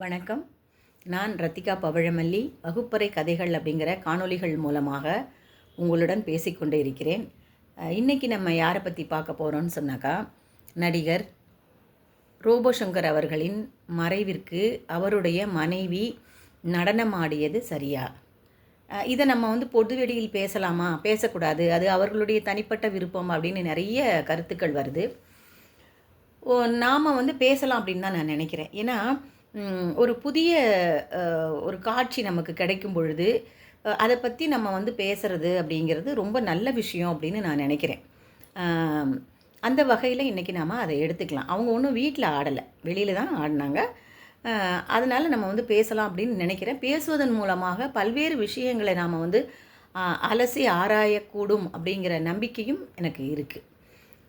வணக்கம். நான் ரத்திகா பவழமல்லி வகுப்பறை கதைகள் அப்படிங்கிற காணொளிகள் மூலமாக உங்களுடன் பேசிக்கொண்டு இருக்கிறேன். இன்றைக்கி இன்னைக்கு நம்ம யாரை பற்றி பார்க்க போகிறோம்னு சொன்னாக்கா நடிகர் ரோபோசங்கர் அவர்களின் மறைவிற்கு அவருடைய மனைவி நடனமாடியது சரியா? இதை நம்ம வந்து பொதுவெளியில் பேசலாமா? பேசக்கூடாது. அது அவர்களுடைய தனிப்பட்ட விருப்பம் அப்படின்னு நிறைய கருத்துக்கள் வருது. நாம் வந்து பேசலாம் அப்படின்னு தான் நான் நினைக்கிறேன். ஏன்னா ஒரு புதிய ஒரு காட்சி நமக்கு கிடைக்கும் பொழுது அதை பற்றி நம்ம வந்து பேசுகிறது அப்படிங்கிறது ரொம்ப நல்ல விஷயம் அப்படின்னு நான் நினைக்கிறேன். அந்த வகையில் இன்றைக்கி நாம் அதை எடுத்துக்கலாம். அவங்க ஒன்றும் வீட்டில் ஆடலை. வெளியில் தான் ஆடினாங்க. அதனால் நம்ம வந்து பேசலாம் அப்படின்னு நினைக்கிறேன். பேசுவதன் மூலமாக பல்வேறு விஷயங்களை நாம் வந்து அலசி ஆராயக்கூடும் அப்படிங்கிற நம்பிக்கையும் எனக்கு இருக்குது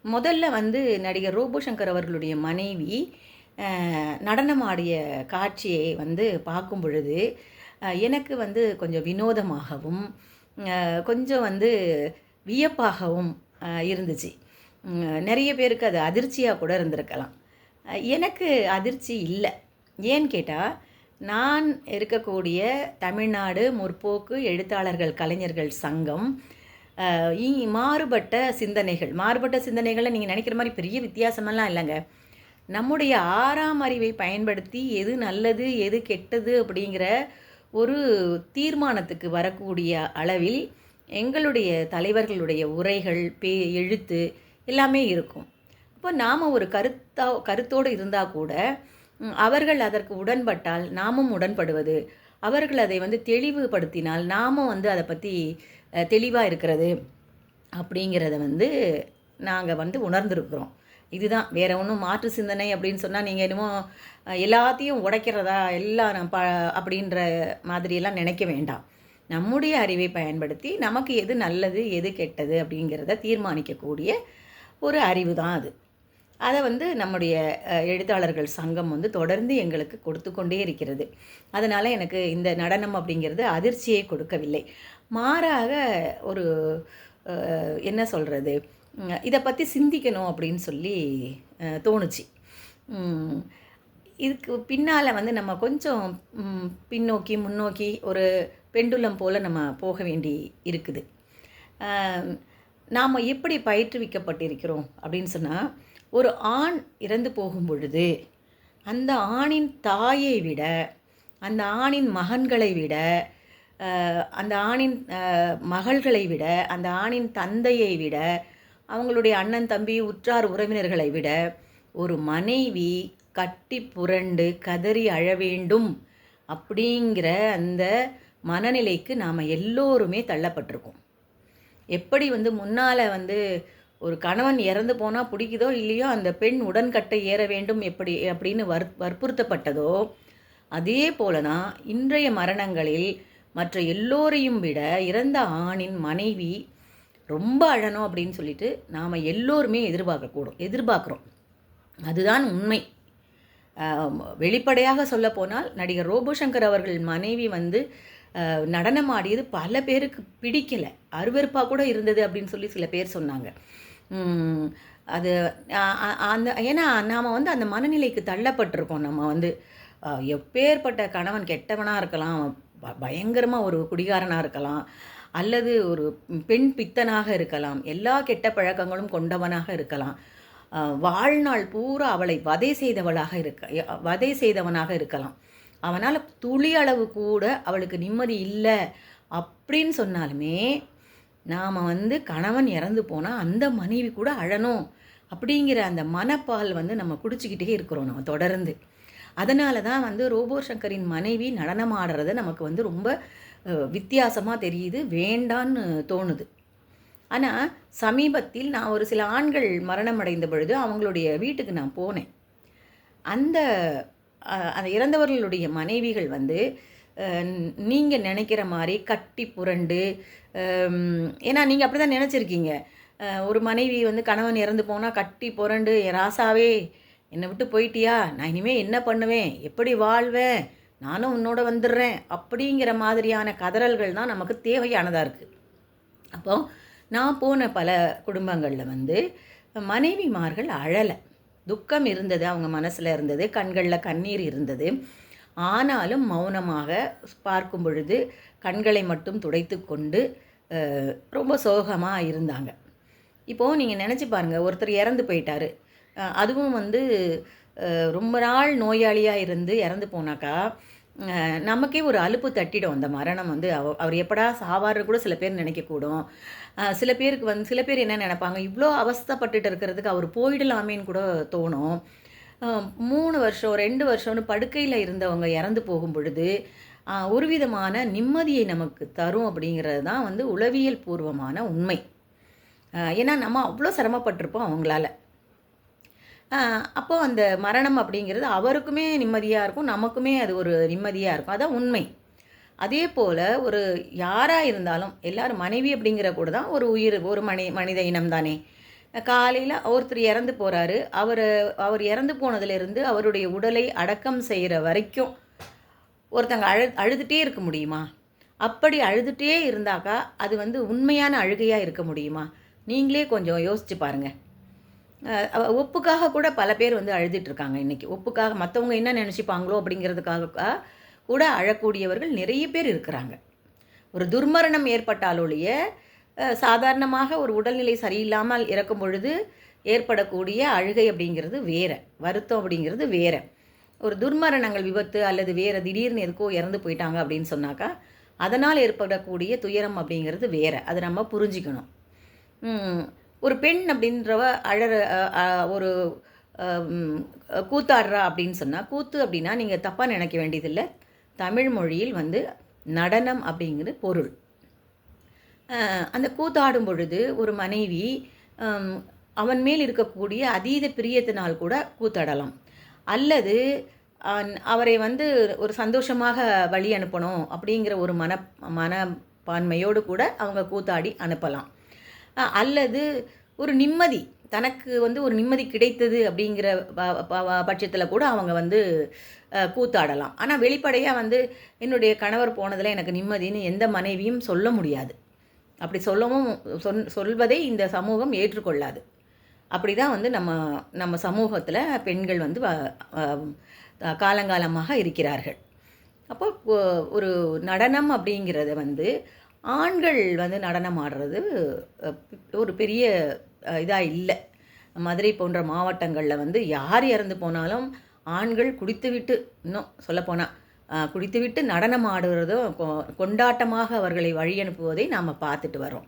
முதல்ல வந்து நடிகர் ரோபோ சங்கர் அவர்களுடைய மனைவி நடனமாடிய காட்சியை வந்து பார்க்கும் பொழுது எனக்கு வந்து கொஞ்சம் வினோதமாகவும் கொஞ்சம் வந்து வியப்பாகவும் இருந்துச்சு. நிறைய பேருக்கு அது அதிர்ச்சியாக கூட இருந்திருக்கலாம். எனக்கு அதிர்ச்சி இல்லை. ஏன்னு கேட்டால் நான் இருக்கக்கூடிய தமிழ்நாடு முற்போக்கு எழுத்தாளர்கள் கலைஞர்கள் சங்கம் இ- மாறுபட்ட சிந்தனைகள் மாறுபட்ட சிந்தனைகளை நீங்கள் நினைக்கிற மாதிரி பெரிய வித்தியாசமெல்லாம் இல்லைங்க. நம்முடைய ஆறாம் அறிவை பயன்படுத்தி எது நல்லது எது கெட்டது அப்படிங்கிற ஒரு தீர்மானத்துக்கு வரக்கூடிய அளவில் எங்களுடைய தலைவர்களுடைய உரைகள் பே எழுத்து எல்லாமே இருக்கும். அப்போ நாம் ஒரு கருத்தா கருத்தோடு இருந்தால் கூட அவர்கள் அதற்கு உடன்பட்டால் நாமும் உடன்படுவது. அவர்கள் அதை வந்து தெளிவுபடுத்தினால் நாமும் வந்து அதை பற்றி தெளிவாக இருக்கிறது அப்படிங்கிறத வந்து நாங்கள் வந்து உணர்ந்திருக்கிறோம். இதுதான் வேறு ஒன்றும் மாற்று சிந்தனை அப்படின்னு சொன்னால் நீங்கள் என்னமோ எல்லாத்தையும் உடைக்கிறதா எல்லாம் நான் ப அப்படின்ற மாதிரியெல்லாம் நினைக்க வேண்டாம். நம்முடைய அறிவை பயன்படுத்தி நமக்கு எது நல்லது எது கெட்டது அப்படிங்கிறத தீர்மானிக்கக்கூடிய ஒரு அறிவு தான் அது. அதை வந்து நம்முடைய எழுத்தாளர்கள் சங்கம் வந்து தொடர்ந்து எங்களுக்கு கொடுத்து கொண்டே இருக்கிறது. அதனால் எனக்கு இந்த நடனம் அப்படிங்கிறது அதிர்ச்சியை கொடுக்கவில்லை. மாறாக ஒரு என்ன சொல்கிறது இதை பற்றி சிந்திக்கணும் அப்படின்னு சொல்லி தோணுச்சு. இதுக்கு பின்னால் வந்து நம்ம கொஞ்சம் பின்னோக்கி முன்னோக்கி ஒரு பெண்டுலம் போல் நம்ம போக வேண்டி இருக்குது. நாம் எப்படி பயிற்றுவிக்கப்பட்டிருக்கிறோம் அப்படின்னு சொன்னால் ஒரு ஆண் இறந்து போகும் பொழுது அந்த ஆணின் தாயை விட அந்த ஆணின் மகன்களை விட அந்த ஆணின் மகள்களை விட அந்த ஆணின் தந்தையை விட அவங்களுடைய அண்ணன் தம்பி உற்றார் உறவினர்களை விட ஒரு மனைவி கட்டி புரண்டு கதறி அழ வேண்டும் அப்படிங்கிற அந்த மனநிலைக்கு நாம் எல்லோருமே தள்ளப்பட்டிருக்கோம். எப்படி வந்து முன்னால் வந்து ஒரு கணவன் இறந்து போனால் பிடிக்குதோ இல்லையோ அந்த பெண் உடன்கட்டை ஏற வேண்டும் எப்படி அப்படின்னு வர் வற்புறுத்தப்பட்டதோ அதே போல தான் இன்றைய மரணங்களில் மற்ற எல்லோரையும் விட இறந்த ஆணின் மனைவி ரொம்ப அழணும் அப்படின்னு சொல்லிட்டு நாம் எல்லோருமே எதிர்பார்க்கக்கூடும் எதிர்பார்க்குறோம். அதுதான் உண்மை. வெளிப்படையாக சொல்லப்போனால் நடிகர் ரோபோசங்கர் அவர்கள் மனைவி வந்து நடனம் ஆடியது பல பேருக்கு பிடிக்கலை. அருவருப்பாக கூட இருந்தது அப்படின்னு சொல்லி சில பேர் சொன்னாங்க. அது அந்த ஏன்னா நாம் வந்து அந்த மனநிலைக்கு தள்ளப்பட்டிருக்கோம். நம்ம வந்து எப்பேற்பட்ட கணவன் கெட்டவனாக இருக்கலாம் பயங்கரமாக ஒரு குடிகாரனாக இருக்கலாம் அல்லது ஒரு பெண் பித்தனாக இருக்கலாம் எல்லா கெட்ட பழக்கங்களும் கொண்டவனாக இருக்கலாம். வாழ்நாள் பூரா அவளை வதை செய்தவளாக இருக்க வதை செய்தவனாக இருக்கலாம். அவனால் துளி அளவு கூட அவளுக்கு நிம்மதி இல்லை அப்படின்னு சொன்னாலுமே நாம் வந்து கணவன் இறந்து போனால் அந்த மனைவி கூட அழணும் அப்படிங்கிற அந்த மனப்பால் வந்து நம்ம குடிச்சிக்கிட்டே இருக்கிறோம் நம்ம தொடர்ந்து. அதனால தான் வந்து ரோபோ சங்கரின் மனைவி நடனமாடுறத நமக்கு வந்து ரொம்ப வித்தியாசமாக தெரியுது வேண்டான்னு தோணுது. ஆனால் சமீபத்தில் நான் ஒரு சில ஆண்கள் மரணம் அடைந்த பொழுது அவங்களுடைய வீட்டுக்கு நான் போனேன். அந்த அந்த இறந்தவர்களுடைய மனைவிகள் வந்து நீங்கள் நினைக்கிற மாதிரி கட்டி புரண்டு ஏன்னா நீங்கள் அப்படி தான் நினச்சிருக்கீங்க ஒரு மனைவி வந்து கணவன் இறந்து போனால் கட்டி புரண்டு "என் ராசாவே என்னை விட்டு போயிட்டியா? நான் இனிமேல் என்ன பண்ணுவேன்? எப்படி வாழ்வேன்? நானும் உன்னோட வந்துடுறேன் அப்படிங்கிற மாதிரியான கதறல்கள் தான் நமக்கு தேவையானதாக இருக்குது அப்போ நான் போன பல குடும்பங்களில் வந்து மனைவிமார்கள் அழலை. துக்கம் இருந்தது அவங்க மனசில் இருந்தது கண்களில் கண்ணீர் இருந்தது. ஆனாலும் மௌனமாக பார்க்கும் பொழுது கண்களை மட்டும் துடைத்து கொண்டு ரொம்ப சோகமாக இருந்தாங்க. இப்போது நீங்கள் நினச்சி பாருங்கள் ஒருத்தர் இறந்து போயிட்டாரு. அதுவும் வந்து ரொம்ப நாள் நோயாளியாக இருந்து இறந்து போனாக்கா நமக்கே ஒரு அலுப்பு தட்டிடும். அந்த மரணம் வந்து அவ அவர் எப்படா சாவார்னு கூட சில பேர் நினைக்கக்கூடும். சில பேருக்கு வந்து சில பேர் என்ன நினைப்பாங்க இவ்வளோ அவஸ்தைப்பட்டுட்டு இருக்கிறதுக்கு அவர் போயிடலாமேன்னு கூட தோணும். மூணு வருஷம் ரெண்டு வருஷம்னு படுக்கையில் இருந்தவங்க இறந்து போகும் பொழுது ஒரு விதமான நிம்மதியை நமக்கு தரும் அப்படிங்கிறது தான் வந்து உளவியல் பூர்வமான உண்மை. ஏன்னா நம்ம அவ்வளோ சிரமப்பட்டிருப்போம் அவங்களால. அப்போது அந்த மரணம் அப்படிங்கிறது அவருக்குமே நிம்மதியாக இருக்கும் நமக்குமே அது ஒரு நிம்மதியாக இருக்கும். அதான் உண்மை. அதே போல் ஒரு யாராக இருந்தாலும் எல்லாரும் மனைவி அப்படிங்கிற கூட தான் ஒரு உயிர் ஒரு மனி மனித இனம் தானே. காலையில் ஒருத்தர் இறந்து போகிறாரு அவர் அவர் இறந்து போனதுலேருந்து அவருடைய உடலை அடக்கம் செய்கிற வரைக்கும் ஒருத்தங்க அழு அழுதுகிட்டே இருக்க முடியுமா? அப்படி அழுதுகிட்டே இருந்தாக்கா அது வந்து உண்மையான அழுகையாக இருக்க முடியுமா? நீங்களே கொஞ்சம் யோசிச்சு பாருங்கள் ஒப்புக்காக கூட பல பேர் வந்து அழுதுட்டு இன்றைக்கி ஒப்புக்காக மற்றவங்க என்ன நினச்சிப்பாங்களோ அப்படிங்கிறதுக்காக கூட அழக்கூடியவர்கள் நிறைய பேர் இருக்கிறாங்க. ஒரு துர்மரணம் ஏற்பட்டாலொழிய சாதாரணமாக ஒரு உடல்நிலை சரியில்லாமல் இறக்கும் பொழுது ஏற்படக்கூடிய அழுகை அப்படிங்கிறது வேற வருத்தம் அப்படிங்கிறது வேற. ஒரு துர்மரணங்கள் விபத்து அல்லது வேறு திடீர்னு எதுக்கோ இறந்து போயிட்டாங்க அப்படின்னு சொன்னாக்கா அதனால் ஏற்படக்கூடிய துயரம் அப்படிங்கிறது வேற. அதை நம்ம புரிஞ்சுக்கணும். ஒரு பெண் அப்படின்றவ அழற ஒரு கூத்தாடுறா அப்படின்னு சொன்னால் கூத்து அப்படின்னா நீங்கள் தப்பாக நினைக்க வேண்டியதில்லை. தமிழ் மொழியில் வந்து நடனம் அப்படிங்கிற பொருள். அந்த கூத்தாடும் பொழுது ஒரு மனைவி அவன் மேல் இருக்கக்கூடிய அதீத பிரியத்தினால் கூட கூத்தாடலாம். அல்லது அவரை வந்து ஒரு சந்தோஷமாக வழி அனுப்பணும் அப்படிங்கிற ஒரு மன மனப்பான்மையோடு கூட அவங்க கூத்தாடி அனுப்பலாம். அல்லது ஒரு நிம்மதி தனக்கு வந்து ஒரு நிம்மதி கிடைத்தது அப்படிங்கிற பட்சத்தில் கூட அவங்க வந்து கூத்தாடலாம். ஆனால் வெளிப்படையாக வந்து என்னுடைய கணவர் போனதில் எனக்கு நிம்மதின்னு எந்த மனைவியும் சொல்ல முடியாது. அப்படி சொல்லவும் சொல் சொல்வதை இந்த சமூகம் ஏற்றுக்கொள்ளாது. அப்படி தான் வந்து நம்ம நம்ம சமூகத்தில் பெண்கள் வந்து காலங்காலமாக இருக்கிறார்கள். அப்போ ஒரு நடனம் அப்படிங்கிறத வந்து ஆண்கள் வந்து நடனம் ஆடுறது ஒரு பெரிய இதாக இல்லை. மதுரை போன்ற மாவட்டங்களில் வந்து யார் இறந்து போனாலும் ஆண்கள் குடித்துவிட்டு இன்னும் சொல்லப்போனால் குடித்துவிட்டு நடனம் ஆடுறதும் கொ- கொண்டாட்டமாக அவர்களை வழி அனுப்புவதை நாம் பார்த்துட்டு வரோம்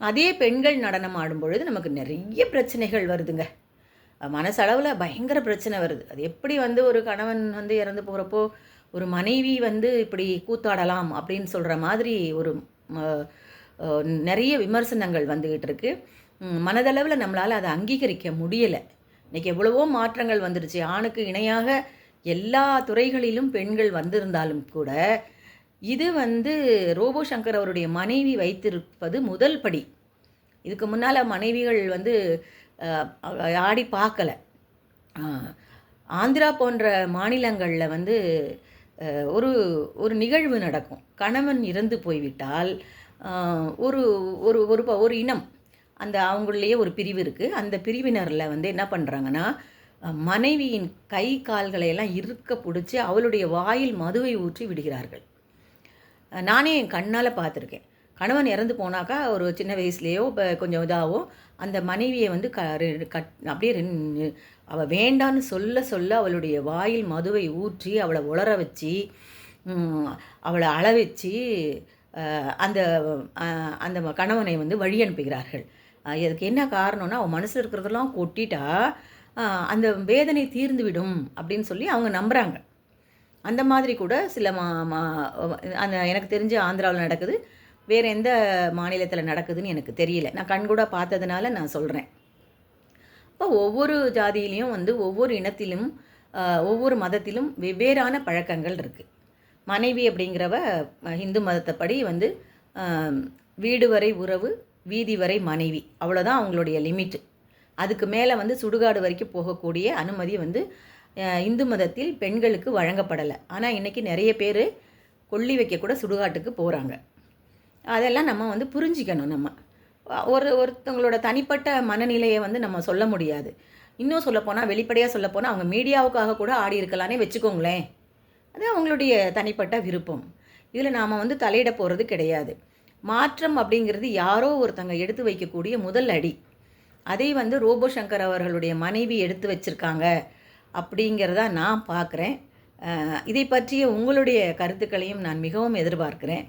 அதே பெண்கள் நடனம் ஆடும் பொழுது நமக்கு நிறைய பிரச்சனைகள் வருதுங்க. மனசளவில் பயங்கர பிரச்சனை வருது. அது எப்படி வந்து ஒரு கணவன் வந்து இறந்து போகிறப்போ ஒரு மனைவி வந்து இப்படி கூத்தாடலாம் அப்படின்னு சொல்கிற மாதிரி ஒரு நிறைய விமர்சனங்கள் வந்துக்கிட்டு இருக்கு. மனதளவில் நம்மளால் அதை அங்கீகரிக்க முடியலை. இன்றைக்கி எவ்வளவோ மாற்றங்கள் வந்துடுச்சு ஆணுக்கு இணையாக எல்லா துறைகளிலும் பெண்கள் வந்திருந்தாலும் கூட இது வந்து ரோபோ சங்கர் அவருடைய மனைவி வைத்திருப்பது முதல் படி. இதுக்கு முன்னால் மனைவிகள் வந்து ஆடி பார்க்கல. ஆந்திரா போன்ற மாநிலங்களில் வந்து ஒரு ஒரு நிகழ்வு நடக்கும். கணவன் இறந்து போய்விட்டால் ஒரு ஒரு ஒரு ப- ஒரு இனம் அந்த அவங்களுடைய ஒரு பிரிவு இருக்குது அந்த பிரிவினரில் வந்து என்ன பண்ணுறாங்கன்னா மனைவியின் கை கால்களை எல்லாம் இறுக்க பிடிச்சி அவளுடைய வாயில் மதுவை ஊற்றி விடுகிறார்கள். நானே என் கண்ணால் பார்த்துருக்கேன். கணவன் இறந்து போனாக்கா ஒரு சின்ன வயசுலேயோ இப்போ கொஞ்சம் இதாகவோ அந்த மனைவியை வந்து க ரெ- கட் அப்படியே அவள் வேண்டான்னு சொல்ல சொல்ல அவளுடைய வாயில் மதுவை ஊற்றி அவளை உளர வச்சு அவளை அளவச்சு அந்த அந்த கணவனை வந்து வழி அனுப்புகிறார்கள். இதுக்கு என்ன காரணம்னா அவன் மனசில் இருக்கிறதெல்லாம் கொட்டிட்டா அந்த வேதனை தீர்ந்துவிடும் அப்படின்னு சொல்லி அவங்க நம்புகிறாங்க அந்த மாதிரி கூட சில மா மா அந்த எனக்கு தெரிஞ்ச ஆந்திராவில் நடக்குது. வேறு எந்த மாநிலத்தில் நடக்குதுன்னு எனக்கு தெரியல. நான் கண்கூட பார்த்ததுனால நான் சொல்கிறேன் இப்போ ஒவ்வொரு ஜாதியிலையும் வந்து ஒவ்வொரு இனத்திலும் ஒவ்வொரு மதத்திலும் வெவ்வேறான பழக்கங்கள் இருக்குது மனைவி அப்படிங்கிறவ ஹிந்து இந்து மதத்தைப்படி வந்து வீடு வரை உறவு வீதி வரை மனைவி. அவ்வளோதான் அவங்களுடைய லிமிட்டு. அதுக்கு மேலே வந்து சுடுகாடு வரைக்கும் போகக்கூடிய அனுமதி வந்து இந்து மதத்தில் பெண்களுக்கு வழங்கப்படலை. ஆனால் இன்றைக்கி நிறைய பேர் கொல்லி வைக்கக்கூட சுடுகாட்டுக்கு போகிறாங்க அதெல்லாம் நம்ம வந்து புரிஞ்சிக்கணும் நம்ம. ஒரு ஒருத்தவங்களோட தனிப்பட்ட மனநிலையை வந்து நம்ம சொல்ல முடியாது. இன்னும் சொல்லப்போனால் வெளிப்படையாக சொல்லப்போனால் அவங்க மீடியாவுக்காக கூட ஆடி இருக்கலானே வச்சுக்கோங்களேன். அது அவங்களுடைய தனிப்பட்ட விருப்பம். இதில் நாம் வந்து தலையிட போகிறது கிடையாது. மாற்றம் அப்படிங்கிறது யாரோ ஒருத்தங்க எடுத்து வைக்கக்கூடிய முதல் அடி. அதை வந்து ரோபோ சங்கர் அவர்களுடைய மனைவி எடுத்து வச்சுருக்காங்க அப்படிங்கிறத நான் பார்க்குறேன் இதை பற்றிய உங்களுடைய கருத்துக்களையும் நான் மிகவும் எதிர்பார்க்குறேன்.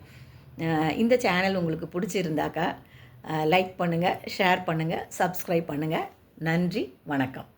இந்த சேனல் உங்களுக்கு பிடிச்சிருந்தாக்கா லைக் பண்ணுங்கள் ஷேர் பண்ணுங்கள் சப்ஸ்கிரைப் பண்ணுங்கள் நன்றி வணக்கம்.